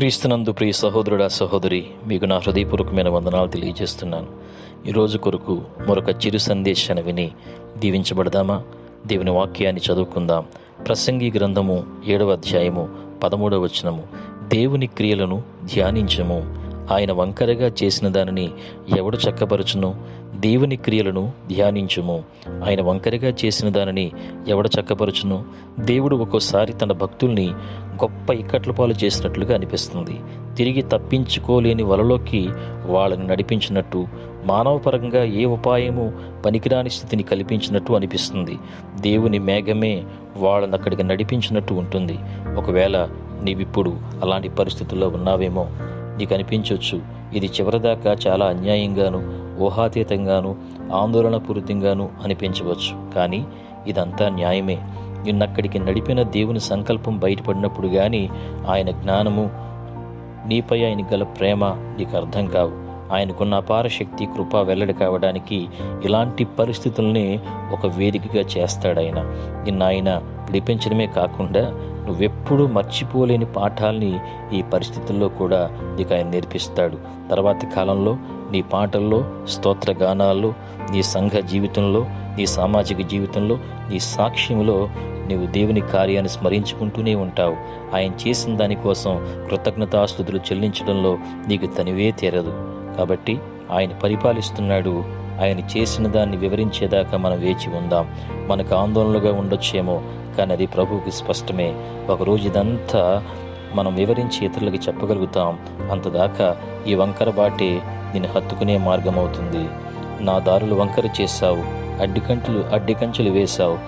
క్రీస్తునందు ప్రియ సహోదరుడా సహోదరి మీకు నా హృదయపూర్వకమైన వందనాలు తెలియజేస్తున్నాను. ఈరోజు కొరకు మరొక చిరు సందేశాన్ని విని దీవించబడదామా? దేవుని వాక్యాన్ని చదువుకుందాం. ప్రసంగి గ్రంథము ఏడవ అధ్యాయము పదమూడవ వచనము. దేవుని క్రియలను ధ్యానించము. ఆయన వంకరగా చేసిన దానిని ఎవడు చక్కపరచును? దేవుని క్రియలను ధ్యానించుము. ఆయన వంకరగా చేసిన దానిని ఎవడ చక్కపరచును? దేవుడు ఒక్కోసారి తన భక్తుల్ని గొప్ప ఇక్కట్ల పాలు చేసినట్లుగా అనిపిస్తుంది. తిరిగి తప్పించుకోలేని వలలోకి వాళ్ళని నడిపించినట్టు మానవపరంగా ఏ ఉపాయము పనికిరాని స్థితిని కల్పించినట్టు అనిపిస్తుంది. దేవుని మేఘమే వాళ్ళని అక్కడికి నడిపించినట్టు ఉంటుంది. ఒకవేళ నీవిప్పుడు అలాంటి పరిస్థితుల్లో ఉన్నావేమో నీకు అనిపించవచ్చు ఇది చివరిదాకా చాలా అన్యాయంగాను ఊహాతీతంగాను ఆందోళనపూరితంగాను అనిపించవచ్చు. కానీ ఇదంతా న్యాయమే. నిన్నక్కడికి నడిపిన దేవుని సంకల్పం బయటపడినప్పుడు కానీ ఆయన జ్ఞానము నీపై ఆయన గల ప్రేమ నీకు అర్థం కావు. ఆయనకున్న అపార శక్తి కృప వెల్లడి కావడానికి ఇలాంటి పరిస్థితుల్ని ఒక వేదికగా చేస్తాడాయన. నిన్న ఆయన పిలిపించడమే కాకుండా నువ్వెప్పుడూ మర్చిపోలేని పాఠాల్ని ఈ పరిస్థితుల్లో కూడా నీకు ఆయన నేర్పిస్తాడు. తర్వాతి కాలంలో నీ పాటల్లో స్తోత్ర గానాల్లో నీ సంఘ జీవితంలో నీ సామాజిక జీవితంలో నీ సాక్ష్యంలో నీవు దేవుని కార్యాన్ని స్మరించుకుంటూనే ఉంటావు. ఆయన చేసిన దానికోసం కృతజ్ఞతాస్థుతులు చెల్లించడంలో నీకు తనివే తీరదు. కాబట్టి ఆయన పరిపాలిస్తున్నాడు. ఆయన చేసిన దాన్ని వివరించేదాకా మనం వేచి ఉందాం. మనకు ఆందోళనగా ఉండొచ్చేమో కానీ అది ప్రభువుకి స్పష్టమే. ఒకరోజు ఇదంతా మనం వివరించి ఇతరులకి చెప్పగలుగుతాం. అంతదాకా ఈ వంకర బాటే నేను హత్తుకునే మార్గం అవుతుంది నా దారులు వంకర చేశావు. అడ్డికంటలు అడ్డికంచెలు వేశావు.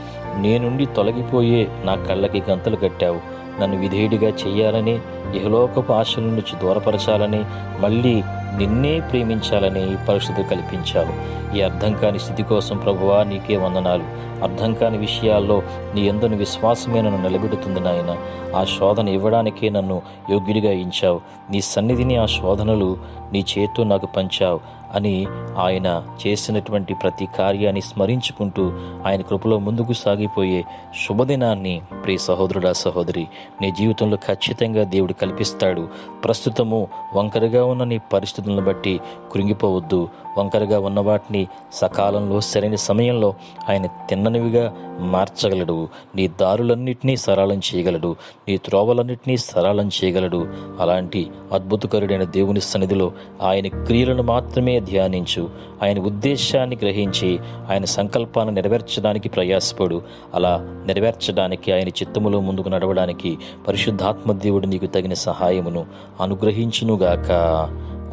నేనుండి తొలగిపోయే నా కళ్ళకి గంతలు కట్టావు. నన్ను విధేయుడిగా చేయాలని ఇహలోకపు ఆశల నుంచి దూరపరచాలని మళ్ళీ నిన్నే ప్రేమించాలని ఈ కల్పించావు. ఈ అర్థం కాని స్థితి కోసం ప్రభువా నీకే వందనాలు. అర్థం కాని విషయాల్లో నీ ఎందుని విశ్వాసమే నన్ను నిలబెడుతుంది నాయన. ఆ శోధన ఇవ్వడానికే నన్ను యోగ్యుడిగా ఇచ్చావు నీ సన్నిధిని ఆ శోధనలు నీ చేత్తో నాకు పంచావు. అని ఆయన చేసినటువంటి ప్రతి కార్యాన్ని స్మరించుకుంటూ ఆయన కృపలో ముందుకు సాగిపోయే శుభదినాన్ని ప్రియ సహోదరుడా సహోదరి నీ జీవితంలో ఖచ్చితంగా దేవుడు కల్పిస్తాడు. ప్రస్తుతము వంకరగా ఉన్న నీ పరిస్థితులను బట్టి కృంగిపోవద్దు. వంకరగా ఉన్న వాటిని సకాలంలో సరైన సమయంలో ఆయన తిన్ననివిగా మార్చగలడు. నీ దారులన్నింటినీ సరళం చేయగలడు. నీ త్రోవలన్నింటినీ సరళం చేయగలడు. అలాంటి అద్భుతకరుడైన దేవుని సన్నిధిలో ఆయన క్రియలను మాత్రమే ధ్యానించు. ఆయన ఉద్దేశాన్ని గ్రహించి ఆయన సంకల్పాన్ని నెరవేర్చడానికి ప్రయాసపడు. అలా నెరవేర్చడానికి ఆయన చిత్తములో ముందుకు నడవడానికి పరిశుద్ధాత్మ దేవుడు నీకు తగిన సహాయమును అనుగ్రహించునుగాక.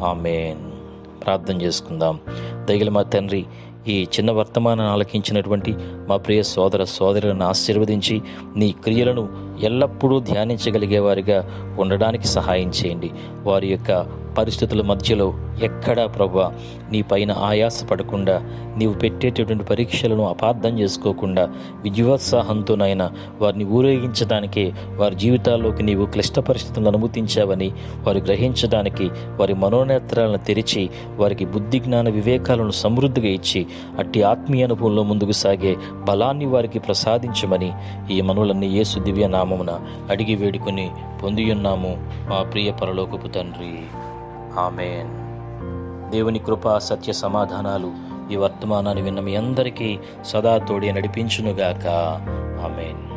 ఆమెన్. ప్రార్థన చేసుకుందాం. దయగల మా తండ్రి ఈ చిన్న వర్తమానాన్ని ఆలకించినటువంటి మా ప్రియ సోదర సోదరులను ఆశీర్వదించి నీ క్రియలను ఎల్లప్పుడూ ధ్యానించగలిగే వారిగా ఉండడానికి సహాయం చేయండి. వారి యొక్క పరిస్థితుల మధ్యలో ఎక్కడా ప్రభా నీ పైన ఆయాస పడకుండా నీవు పెట్టేటటువంటి పరీక్షలను అపార్థం చేసుకోకుండా విజయోత్సాహంతోనైనా వారిని ఊరేగించడానికే వారి జీవితాల్లోకి నీవు క్లిష్ట పరిస్థితులను అనుమతించావని వారు గ్రహించడానికి వారి మనోనేత్రాలను తెరిచి వారికి బుద్ధి జ్ఞాన వివేకాలను సమృద్ధిగా ఇచ్చి అట్టి ఆత్మీయ అనుభవంలో ముందుకు సాగే బలాన్ని వారికి ప్రసాదించమని ఈ మనులన్నీ యేసు దివ్య నామమున అడిగి వేడుకొని పొందియున్నాము. మా ప్రియ పరలోకపు తండ్రి. ఆమెన్. దేవుని కృప సత్య సమాధానాలు ఈ వర్తమానాన్ని విన్న మీ అందరికీ సదా తోడే నడిపించునుగాక. ఆమెన్.